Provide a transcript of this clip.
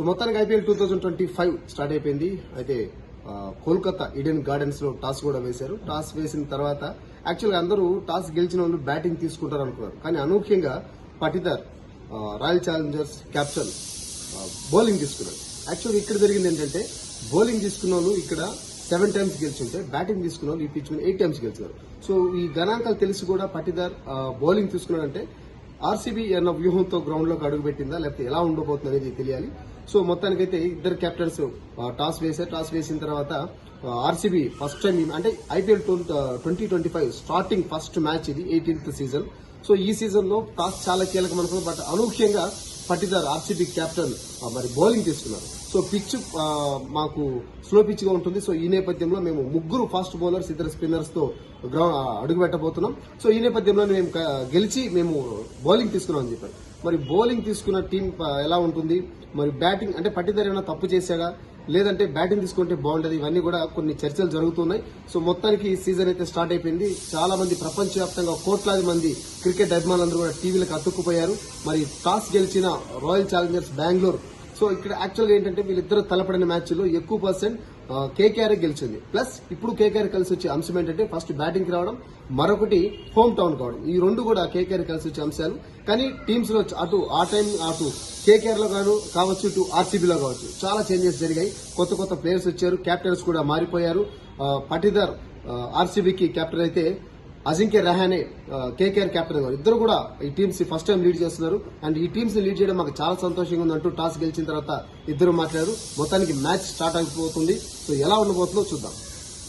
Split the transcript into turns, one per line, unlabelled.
So మొత్తానికి IPL two thousand twenty five start అయిపోయింది. అయితే కోల్కతా ఈడెన్ గార్డెన్స్లో టాస్ కూడా వేశారు. టాస్ వేసిన తర్వాత యాక్చువల్గా అందరూ టాస్ గెలిచిన వాళ్ళు బ్యాటింగ్ తీసుకుంటారు అనుకున్నారు. కానీ అనూహ్యంగా Patidar royal challengers captain bowling తీసుకున్నాడు యాక్చువల్గా ఇక్కడ జరిగింది ఏంటంటే బౌలింగ్ తీసుకున్న వాళ్ళు ఇక్కడ సెవెన్ టైమ్స్ గెలిచుంటే బ్యాటింగ్ తీసుకున్న వాళ్ళు ఈ పిచ్ ఎయిట్ టైమ్స్ గెలిచారు సో ఈ గణాంకాలు తెలిసి కూడా పటిదార్ బౌలింగ్ తీసుకున్నాడంటే ఆర్సీబీ అన్న వ్యూహంతో గ్రౌండ్లోకి అడుగు పెట్టిందా? లేకపోతే ఎలా ఉండబోతుంది అనేది తెలియాలి. సో మొత్తానికైతే ఇద్దరు కెప్టెన్స్ టాస్ వేశారు టాస్ వేసిన తర్వాత ఆర్సీబీ ఫస్ట్ టైం అంటే IPL twenty twenty five starting first match ఇది ఎయిటీన్త్ సీజన్ సో ఈ సీజన్లో టాస్ చాలా కీలకం అనుకున్నాం బట్ అనూహ్యంగా పట్టిదార్ ఆర్సీబీ కెప్టెన్ మరి బౌలింగ్ తీసుకున్నారు. సో పిచ్ మాకు స్లో పిచ్గా ఉంటుంది. సో ఈ నేపథ్యంలో మేము ముగ్గురు ఫాస్ట్ బౌలర్స్ ఇద్దరు స్పిన్నర్స్తో గ్రౌండ్ అడుగు పెట్టబోతున్నాం సో ఈ నేపథ్యంలో మేము గెలిచి మేము బౌలింగ్ తీసుకున్నాం అని చెప్పారు. మరి బౌలింగ్ తీసుకున్న టీం ఎలా ఉంటుంది? మరి బ్యాటింగ్ అంటే పట్టిదార్ ఏమైనా తప్పు చేశాగా లేదంటే బ్యాటింగ్ తీసుకుంటే బాగుంటది. ఇవన్నీ కూడా కొన్ని చర్చలు జరుగుతున్నాయి. సో మొత్తానికి ఈ సీజన్ అయితే స్టార్ట్ అయిపోయింది. చాలా మంది ప్రపంచవ్యాప్తంగా కోట్లాది మంది క్రికెట్ అభిమానులందరూ కూడా టీవీలకు అతుక్కుపోయారు. మరి టాస్ గెలిచిన రాయల్ ఛాలెంజర్స్ బెంగళూరు సో ఇక్కడ యాక్చువల్గా ఏంటంటే వీళ్ళిద్దరు తలపడిన మ్యాచ్లో ఎక్కువ పర్సెంట్ కేకేఆర్ గెలిచింది. ప్లస్ ఇప్పుడు కేకేఆర్ కలిసి వచ్చే అంశం ఏంటంటే ఫస్ట్ బ్యాటింగ్ రావడం మరొకటి హోమ్ టౌన్ కావడం ఈ రెండు కూడా కేకేఆర్ కలిసి వచ్చే అంశాలు. కానీ టీమ్స్లో అటు ఆ టైం అటు కేకేఆర్లో కావచ్చు ఇటు ఆర్సీబీలో కావచ్చు చాలా చేంజెస్ జరిగాయి. కొత్త కొత్త ప్లేయర్స్ వచ్చారు క్యాప్టెన్స్ కూడా మారిపోయారు. పటిదర్ ఆర్సీబీకి క్యాప్టెన్ అయితే అజింక్య రహానే కేకేఆర్ కెప్టెన్ గారు. ఇద్దరు కూడా ఈ టీమ్స్ ఫస్ట్ టైం లీడ్ చేస్తున్నారు. అండ్ ఈ టీమ్స్ లీడ్ చేయడం మాకు చాలా సంతోషంగా ఉందంటూ టాస్ గెలిచిన తర్వాత ఇద్దరు మాట్లాడారు. మొత్తానికి మ్యాచ్ స్టార్ట్ అయిపోతుంది. సో ఎలా ఉండబోతుందో చూద్దాం.